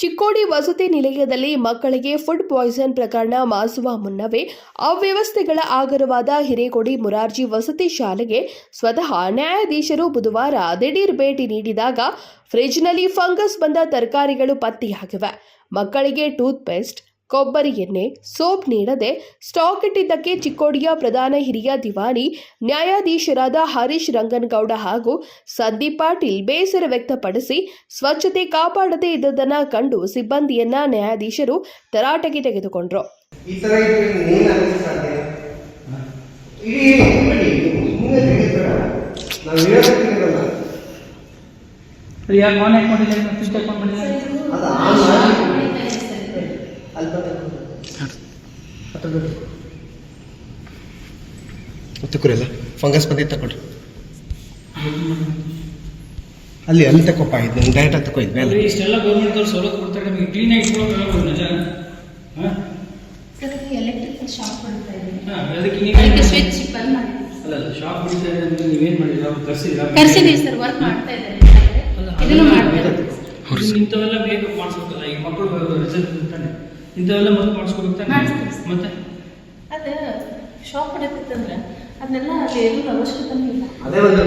ಚಿಕ್ಕೋಡಿ ವಸತಿ ನಿಲಯದಲ್ಲಿ ಮಕ್ಕಳಿಗೆ ಫುಡ್ ಪಾಯ್ಸನ್ ಪ್ರಕರಣ ಮಾಸುವ ಮುನ್ನವೇ ಅವ್ಯವಸ್ಥೆಗಳ ಆಗರವಾದ ಹಿರೇಕೊಡಿ ಮುರಾರ್ಜಿ ವಸತಿ ಶಾಲೆಗೆ ಸ್ವತಃ ನ್ಯಾಯಾಧೀಶರು ಬುಧವಾರ ದಿಢೀರ್ ಭೇಟಿ ನೀಡಿದಾಗ ಫ್ರಿಜ್ನಲ್ಲಿ ಫಂಗಸ್ ಬಂದ ತರಕಾರಿಗಳು ಪತ್ತೆಯಾಗಿವೆ. ಮಕ್ಕಳಿಗೆ ಟೂತ್ ಪೇಸ್ಟ್ ಕೊಬ್ಬರಿ ಎಣ್ಣೆ ಸೋಪ್ ನೀಡದೆ ಸ್ಟಾಕ್ ಇಟ್ಟಿದ್ದಕ್ಕೆ ಚಿಕ್ಕೋಡಿಯ ಪ್ರಧಾನ ಹಿರಿಯ ದಿವಾನಿ ನ್ಯಾಯಾಧೀಶರಾದ ಹರೀಶ್ ರಂಗನಗೌಡ ಹಾಗೂ ಸಂದೀಪ್ ಪಾಟೀಲ್ ಬೇಸರ ವ್ಯಕ್ತಪಡಿಸಿ ಸ್ವಚ್ಛತೆ ಕಾಪಾಡದೇ ಇದ್ದದನ್ನ ಕಂಡು ಸಿಬ್ಬಂದಿಯನ್ನ ನ್ಯಾಯಾಧೀಶರು ತರಾಟೆಗೆ ತೆಗೆದುಕೊಂಡ್ರು. ಈ ತರ ಇದ್ರೆ ನೀನ್ ಆಗಕ್ಕೆ ಸಾಧ್ಯ ಇಡೀ ಬಿಡಿ ಸುಮ್ಮನೆ ತೆಗಿಬೇಡ ನಾವು ಹೇಳೋದಿಲ್ಲ ಅದು ಯಾಕೆ ಆನ್ ಯಾಕೆ ಮಾಡಿಲ್ಲ ಸ್ವಿಚ್ ಆಫ್ ಮಾಡಿಲ್ಲ ಅದು ಆನ್ ಮಾಡಿ ಅಲ್ಪ ತಕೊರಲ್ಲ ಫಂಗಸ್ ಬಂದಿತ್ತು ತಗೊಳ್ರಿ. ಅಲ್ಲಿ ಅಲ್ಲಿ ತಕೊಪ್ಪ ಇದು ಡೈರೆಕ್ಟ್ ಆಗಿ ತಕೋ ಮೇಲೆ. ಇಷ್ಟೆಲ್ಲ ಗೌರ್ಮೆಂಟ್ ಅವ್ರು ಸವಲತ್ತು ಕೊಡ್ತಾರೆ ನಮಗೆ ಕ್ಲೀನ್ ಆಗಿ ನಿಜ? ಎಲೆಕ್ಟ್ರಿಕಲ್ ಶಾಕ್ ಅದಕ್ಕೆ ಸ್ವಿಚ್ ಬಂದ್ ಮಾಡಿ ಅಲ್ಲ ಶಾಪ್ ಹೊಡಿತಾ ಇದೆ ಅಂದ್ರೆ ನೀವೇನು ಮಾಡಿಲ್ಲ ಅವ್ರು ಸರ್ ವರ್ಕ್ ಮಾಡ್ತಾ ಇದ್ದಾರೆ ಇದನ್ನು ಮಾಡ್ತಾ ಇದ್ದಾರೆ. ಇಂಥವೆಲ್ಲ ಬೇಗ ಮಾಡಿಸ್ಬೇಕಲ್ಲ ಈಗ ಮಕ್ಕಳು ರಿಸಲ್ಟ್ ಇಂಥವೆಲ್ಲ ಮತ್ತೆ ತಾನೆ? ಸರ್. ಮತ್ತೆ? ಅದ ಶಾಪ್ ಹೊಡಿತಿತ್ತಂದ್ರೆ ಅದನ್ನೆಲ್ಲ ಅಲ್ಲಿ ಏನು ಅವಶ್ಯಕತೆ ಇಲ್ಲ. ಅದೇ ಒಂದು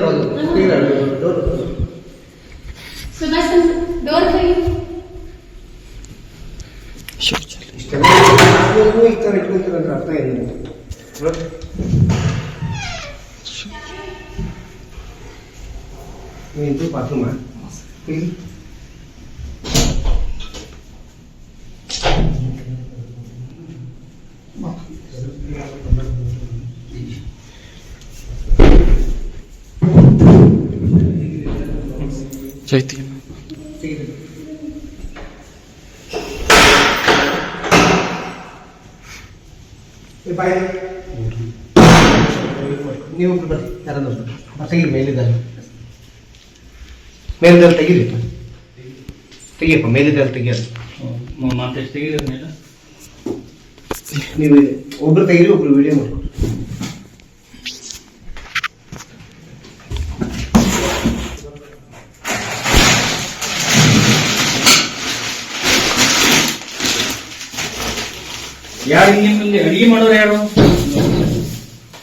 ಸುದರ್ಶನ್ ಡೋರ್ ಕೈ ಇಷ್ಟೆಲ್ಲ ಈ ಥರ ಅರ್ಥ ಏನಿಲ್ಲ ನೀನು ಬಾತ್ರೂಮ ಚೈತಿ ತೆಗೀರಿ. ಏ ಬಾಯ್. ನೀವು ಬರ್ರಿ ಯಾರಾದ್ರೂ ತೆಗೀರಿ ಮೇಲಿದ್ದಾರೆ. ಮೇಲಿದ್ದಾರೆ ತೆಗೀರಿ ತೆಗಿಯಪ್ಪ ಮೇಲಿದ್ದಾರೆ ತೆಗಿಯೋದು ಮತ್ತೆ ತೆಗೆದ್ಮೇಲೆ ನೀವು ಒಬ್ರು ತೆಗೀರಿ ಒಬ್ರು ವಿಡಿಯೋ ಮಾಡಿ ಯಾರು ನಿಮ್ಮಲ್ಲಿ ಅಡಿಗೆ ಮಾಡೋರು ಯಾರು?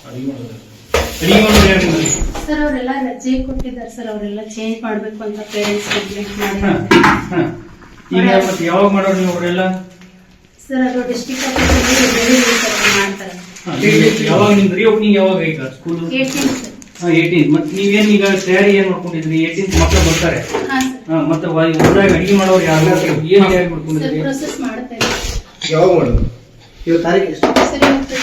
ಅಡಿಗೆ ಮಾಡೋರು. ಅಡಿಗೆ ಮಾಡೋರು ಯಾರು ನಿಮ್ಮಲ್ಲಿ? ಸರ್ ಅವರೆಲ್ಲ ರಜೆ ಕೊಟ್ಟಿದ್ದಾರೆ ಸರ್ ಅವರೆಲ್ಲ ಚೇಂಜ್ ಮಾಡ್ಬೇಕು ಅಂತ ಪೇರೆಂಟ್ಸ್ ಕಂಪ್ಲೇಂಟ್ ಮಾಡಿ. ಈಗ ಮತ್ತೆ ಯಾವಾಗ ಮಾಡೋರು ನೀವು ಅವರೆಲ್ಲ? ಸರ್ ಅದು ಡಿಸ್ಟ್ರಿಕ್ಟ್ ಮಾಡ್ತಾರೆ. ಯಾವಾಗ ನಿಮ್ದು ರೀಓಪನಿಂಗ್ ಯಾವಾಗ ಈಗ ಸ್ಕೂಲ್ ಏಯ್ಟೀನ್ ಸರ್ ಏಯ್ಟೀನ್ ಮತ್ತೆ ನೀವೇನ್ ಈಗ ತಯಾರಿ ಏನು ಮಾಡ್ಕೊಂಡಿದ್ರಿ? ಏಯ್ಟೀನ್ ಮಕ್ಕಳು ಬರ್ತಾರೆ. ಹಾಂ ಮತ್ತೆ ಊರಾಗ ಅಡಿಗೆ ಮಾಡೋರು ಯಾರು? ಏನು ತಯಾರಿ ಸರ್ ಮಾಡ್ಕೊಂಡಿದ್ರಿ? ಸರ್ ಪ್ರೊಸೆಸ್ ಮಾಡ್ತಾ ಇದ್ದಾರೆ ಯಾವಾಗ ಮಾಡೋದು? ಇವತ್ತು ತಾರೀಕು ಎಷ್ಟು? ಸರ್ ಇವತ್ತು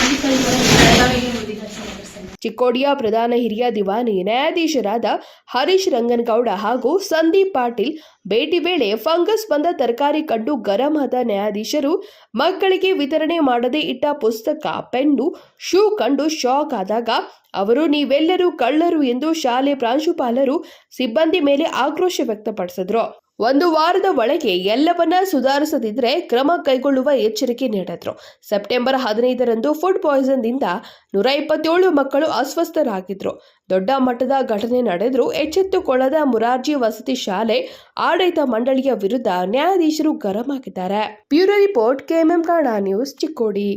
ಚಿಕ್ಕೋಡಿಯ ಪ್ರಧಾನ ಹಿರಿಯ ದಿವಾನಿ ನ್ಯಾಯಾಧೀಶರಾದ ಹರೀಶ್ ರಂಗನಗೌಡ ಹಾಗೂ ಸಂದೀಪ್ ಪಾಟೀಲ್ ಭೇಟಿ ವೇಳೆ ಫಂಗಸ್ ಬಂದ ತರಕಾರಿ ಕಂಡು ಗರಂ ಆದ ನ್ಯಾಯಾಧೀಶರು ಮಕ್ಕಳಿಗೆ ವಿತರಣೆ ಮಾಡದೆ ಇಟ್ಟ ಪುಸ್ತಕ, ಪೆನ್ನು, ಶೂ ಕಂಡು ಶಾಕ್ ಆದಾಗ ಅವರು ನೀವೆಲ್ಲರೂ ಕಳ್ಳರು ಎಂದು ಶಾಲೆ ಪ್ರಾಂಶುಪಾಲರು ಸಿಬ್ಬಂದಿ ಮೇಲೆ ಆಕ್ರೋಶ ವ್ಯಕ್ತಪಡಿಸಿದ್ರು. ಒಂದು ವಾರದ ಒಳಗೆ ಎಲ್ಲವನ್ನ ಸುಧಾರಿಸದಿದ್ರೆ ಕ್ರಮ ಕೈಗೊಳ್ಳುವ ಎಚ್ಚರಿಕೆ ನೀಡಿದ್ರು. ಸೆಪ್ಟೆಂಬರ್ ಹದಿನೈದರಂದು ಫುಡ್ ಪಾಯ್ಸನ್ದಿಂದ ನೂರ ಇಪ್ಪತ್ತೇಳು ಮಕ್ಕಳು ಅಸ್ವಸ್ಥರಾಗಿದ್ರು. ದೊಡ್ಡ ಮಟ್ಟದ ಘಟನೆ ನಡೆದರೂ ಎಚ್ಚೆತ್ತುಕೊಳ್ಳದ ಮುರಾರ್ಜಿ ವಸತಿ ಶಾಲೆ ಆಡಳಿತ ಮಂಡಳಿಯ ವಿರುದ್ಧ ನ್ಯಾಯಾಧೀಶರು ಗರಂ ಹಾಕಿದ್ದಾರೆ bureau report, KMM Kannada news Chikkodi.